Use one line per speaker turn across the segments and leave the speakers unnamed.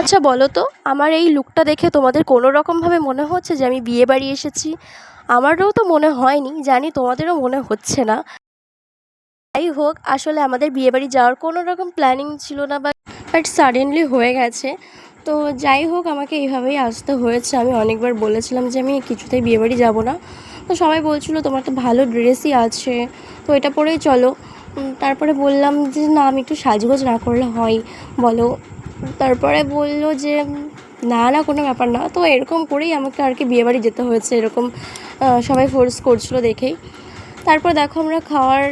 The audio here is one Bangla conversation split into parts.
আচ্ছা বলো তো, আমার এই লুকটা দেখে তোমাদের কোনো রকমভাবে মনে হচ্ছে যে আমি বিয়ে বাড়ি এসেছি? আমারও তো মনে হয়নি, জানি তোমাদেরও মনে হচ্ছে না। যাই হোক, আসলে আমাদের বিয়ে বাড়ি যাওয়ার কোনো রকম প্ল্যানিং ছিল না বাট বাট সাডেনলি হয়ে গেছে। তো যাই হোক, আমাকে এইভাবেই আসতে হয়েছে। আমি অনেকবার বলেছিলাম যে আমি কিছুতেই বিয়ে বাড়ি যাব না। তো সবাই বলছিলো, তোমার তো ভালো ড্রেসই আছে। তো এটা পরেই চলো। তারপরে বললাম যে, না, আমি একটু সাজগোজ না করলে হয়। বলো। তারপরে বলল যে, না না, কোনো ব্যাপার না। তো এরকম করেই আমাকে আর কি বিয়েবাড়ি যেতে হয়েছে, এরকম সবাই ফোর্স করছিল দেখেই। তারপর দেখো আমরা খাওয়ার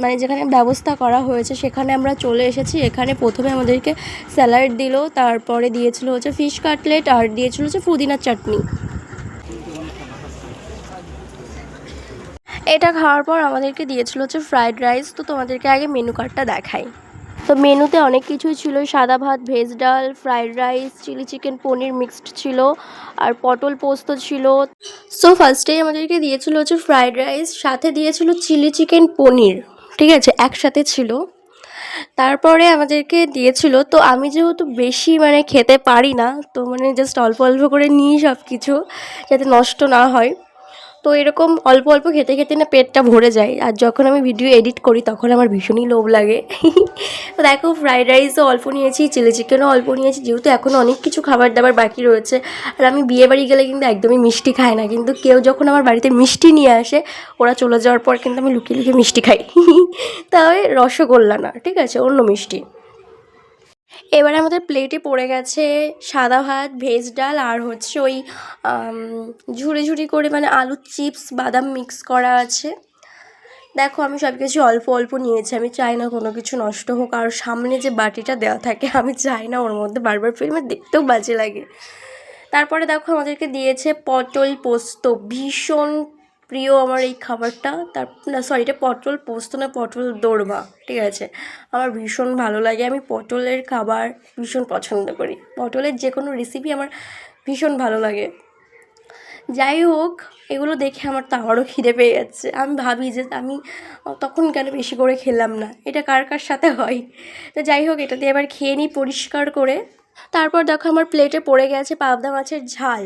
মানে যেখানে ব্যবস্থা করা হয়েছে সেখানে আমরা চলে এসেছি। এখানে প্রথমে আমাদেরকে স্যালাড দিল, তারপরে দিয়েছিল হচ্ছে ফিশ কাটলেট আর দিয়েছিল হচ্ছে পুদিনার চাটনি। এটা খাওয়ার পর আমাদেরকে দিয়েছিল হচ্ছে ফ্রাইড রাইস তো তোমাদেরকে আগে মেনু কার্ডটা দেখাই। তো মেনুতে অনেক কিছুই ছিল, সাদা ভাত veg dal fried rice chilli chicken paneer mixed ছিল, আর পটল পোস্ত ছিল। সো ফার্স্টেই আমাদেরকে দিয়েছিল হচ্ছে ফ্রাইড রাইস সাথে দিয়েছিল চিলি চিকেন পনির, ঠিক আছে? একসাথে ছিল। তারপরে আমাদেরকে দিয়েছিল, তো আমি যেহেতু বেশি মানে খেতে পারি না, তো মানে জাস্ট অল্প অল্প করে নিই সব কিছু যাতে নষ্ট না হয়। তো এরকম অল্প অল্প খেতে খেতে না পেটটা ভরে যায়। আর যখন আমি ভিডিও এডিট করি, তখন আমার ভীষণই লোভ লাগে। তো দেখো ফ্রাইড রাইসও অল্প নিয়েছি চিলি চিকেনও অল্প নিয়েছি, যেহেতু এখন অনেক কিছু খাবার দাবার বাকি রয়েছে। আর আমি বিয়ে বাড়ি গেলে কিন্তু একদমই মিষ্টি খাই না। কিন্তু কেউ যখন আমার বাড়িতে মিষ্টি নিয়ে আসে, ওরা চলে যাওয়ার পর কিন্তু আমি লুকিয়ে লুকিয়ে মিষ্টি খাই। তবে রসগোল্লা না, ঠিক আছে? অন্য মিষ্টি। এবারে আমাদের প্লেটে পড়ে গেছে সাদা ভাত ভেজ ডাল আর হচ্ছে ওই ঝুড়ি ঝুড়ি করে মানে আলুর চিপস বাদাম মিক্স করা আছে। দেখো আমি সব কিছু অল্প অল্প নিয়েছি, আমি চাই না কোনো কিছু নষ্ট হোক। আর সামনে যে বাটিটা দেওয়া থাকে, আমি চাই না ওর মধ্যে বারবার ফিল্মে দেখতেও বাজে লাগে। তারপরে দেখো আমাদেরকে দিয়েছে পটল পোস্ত, ভীষণ প্রিয় আমার এই খাবারটা। তার, না সরি এটা পটল পোস্ত না পটল দোরমা, ঠিক আছে? আমার ভীষণ ভালো লাগে, আমি পটলের খাবার ভীষণ পছন্দ করি। পটলের যে কোনো রেসিপি আমার ভীষণ ভালো লাগে। যাই হোক, এগুলো দেখে আমার তো আবারও খিদে পেয়ে যাচ্ছে। আমি ভাবি যে আমি তখন কেন বেশি করে খেলাম না? এটা কার কার সাথে হয়? তো যাই হোক, এটা দিয়ে এবার খেয়ে নিই পরিষ্কার করে। তারপর দেখো আমার প্লেটে পড়ে গেছে পাবদা মাছের ঝাল।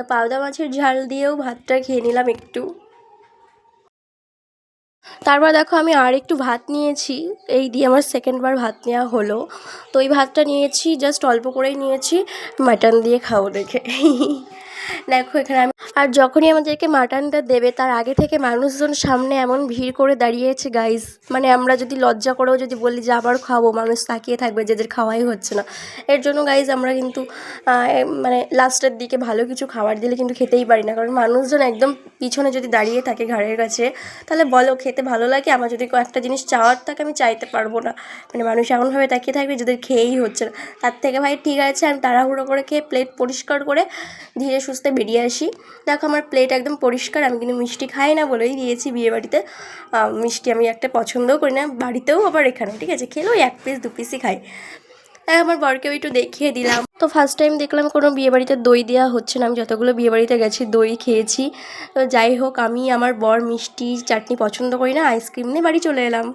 তো পাবদা মাছের ঝাল দিয়েও ভাতটা খেয়ে নিলাম একটু। তারপর দেখো আমি আর একটু ভাত নিয়েছি। এই দিয়ে আমার সেকেন্ডবার ভাত নেওয়া হলো। তো এই ভাতটা নিয়েছি জাস্ট অল্প করেই নিয়েছি। মাটন দিয়ে খাও দেখে। দেখো এখানে আমি আর যখনই আমাদেরকে মাটনটা দেবে, তার আগে থেকে মানুষজন সামনে এমন ভিড় করে দাঁড়িয়েছে গাইজ মানে আমরা যদি লজ্জা করেও যদি বলি যে আবার খাব, মানুষ তাকিয়ে থাকবে যে এদের খাওয়াই হচ্ছে না। এর জন্য গাইজ আমরা কিন্তু মানে লাস্টের দিকে ভালো কিছু খাবার দিলে কিন্তু খেতেই পারি না। কারণ মানুষজন একদম পিছনে যদি দাঁড়িয়ে থাকে ঘাড়ের কাছে, তাহলে বলো, খেতে ভালো লাগে? আমার যদি কয়েকটা জিনিস চাওয়ার থাকে, আমি চাইতে পারব না। মানে মানুষ এমনভাবে তাকিয়ে থাকবে যাদের খেয়েই হচ্ছে না। তার থেকে, ভাই, ঠিক আছে, আমি তাড়াহুড়ো করে খেয়ে প্লেট পরিষ্কার করে ধীরে সুস্থে বেরিয়ে আসি। দেখো আমার প্লেট একদম পরিষ্কার, আমি কিন্তু মিষ্টি খাই না বলেই দিয়েছি বিয়ে বাড়িতে। মিষ্টি আমি একটা পছন্দও করি না, বাড়িতেও আবার এখানে, ঠিক আছে? খেলেও এক পিস দু পিসই খাই। তাই আমার বরকেও একটু দেখিয়ে দিলাম। তো ফার্স্ট টাইম দেখলাম কোনো বিয়ে বাড়িতে দই দেওয়া হচ্ছে না, আমি যতগুলো বিয়ে বাড়িতে গেছি দই খেয়েছি। তো যাই হোক, আমি, আমার বর মিষ্টি, চাটনি পছন্দ করি না আইসক্রিম নিয়ে বাড়ি চলে এলাম।